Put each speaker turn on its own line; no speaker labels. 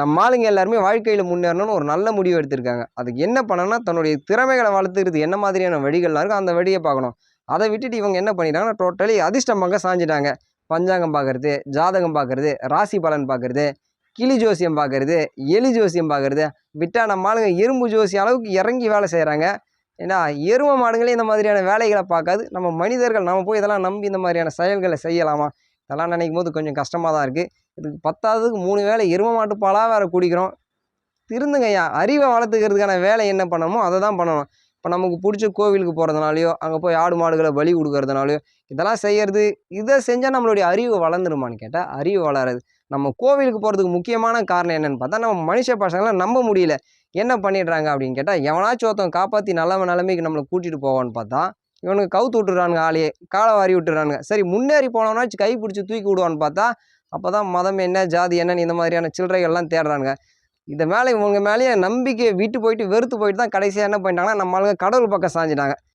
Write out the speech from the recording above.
நம்ம ஆளுங்க எல்லாருமே வாழ்க்கையில் முன்னேறணும்னு ஒரு நல்ல முடிவு எடுத்திருக்காங்க. அதுக்கு என்ன பண்ணணும்னா தன்னுடைய திறமைகளை வளர்த்துக்கிறது என்ன மாதிரியான வழிகள்லாம் இருக்கோ அந்த வழியை பார்க்கணும். அதை விட்டுட்டு இவங்க என்ன பண்ணிட்டாங்கன்னா டோட்டலி அதிர்ஷ்டம் பங்க சாஞ்சிட்டாங்க. பஞ்சாங்கம் பார்க்கறது ஜாதகம் பார்க்கறது ராசி பலன் பார்க்கறது கிளி ஜோசியம் பார்க்குறது எலி ஜோசியம் பார்க்குறது. விட்டா நம்ம ஆளுங்க எறும்பு ஜோசி அளவுக்கு இறங்கி வேலை செய்கிறாங்க ஏன்னா எரும மாடுங்களே இந்த மாதிரியான வேலைகளை பார்க்காது. நம்ம மனிதர்கள் நம்ம போய் இதெல்லாம் நம்பி இந்த மாதிரியான செயல்களை செய்யலாமா? இதெல்லாம் நினைக்கும் போது கொஞ்சம் கஷ்டமாக தான் இருக்குது இதுக்கு பத்தாவதுக்கு மூணு வேளை எரும மாட்டு பாலாக வேறு குடிக்கிறோம். திருந்துங்கய்யா அறிவை வளர்த்துக்கிறதுக்கான வேலை என்ன பண்ணணுமோ அதை தான் பண்ணணும். இப்போ நமக்கு பிடிச்ச கோவிலுக்கு போகிறதுனாலையோ அங்கே போய் ஆடு மாடுகளை பலி கொடுக்கறதுனாலையோ இதெல்லாம் செய்கிறது இதை செஞ்சால் நம்மளுடைய அறிவு வளர்ந்துருமான்னு கேட்டால் அறிவு வளராது. நம்ம கோவிலுக்கு போகிறதுக்கு முக்கியமான காரணம் என்னென்னு பார்த்தா நம்ம மனுஷ பசங்களாம் நம்ப முடியல. என்ன பண்ணிடுறாங்க அப்படின்னு கேட்டால் எவனாச்சும் ஒருத்தன் காப்பாற்றி நல்லவன் நிலைமைக்கு நம்மளை கூட்டிகிட்டு போவான்னு பார்த்தா இவனுக்கு கவுத்து விட்டுறானுங்க ஆளையே காலை வாரி விட்டுறானுங்க. சரி முன்னேறி போனவனாச்சும் கை பிடிச்சி தூக்கி விடுவான்னு பார்த்தா அப்போ தான் மதம் என்ன ஜாதி என்னன்னு இந்த மாதிரியான சில்லறைகள்லாம் தேடுறானுங்க. இதை மேலே இவங்க மேலேயே நம்பிக்கையை விட்டு போயிட்டு வெறுத்து போயிட்டு தான் கடைசியாக என்ன பண்ணிட்டாங்கன்னா நம்ம ஆளுங்க கடவுள் பக்கம் சாஞ்சிட்டாங்க.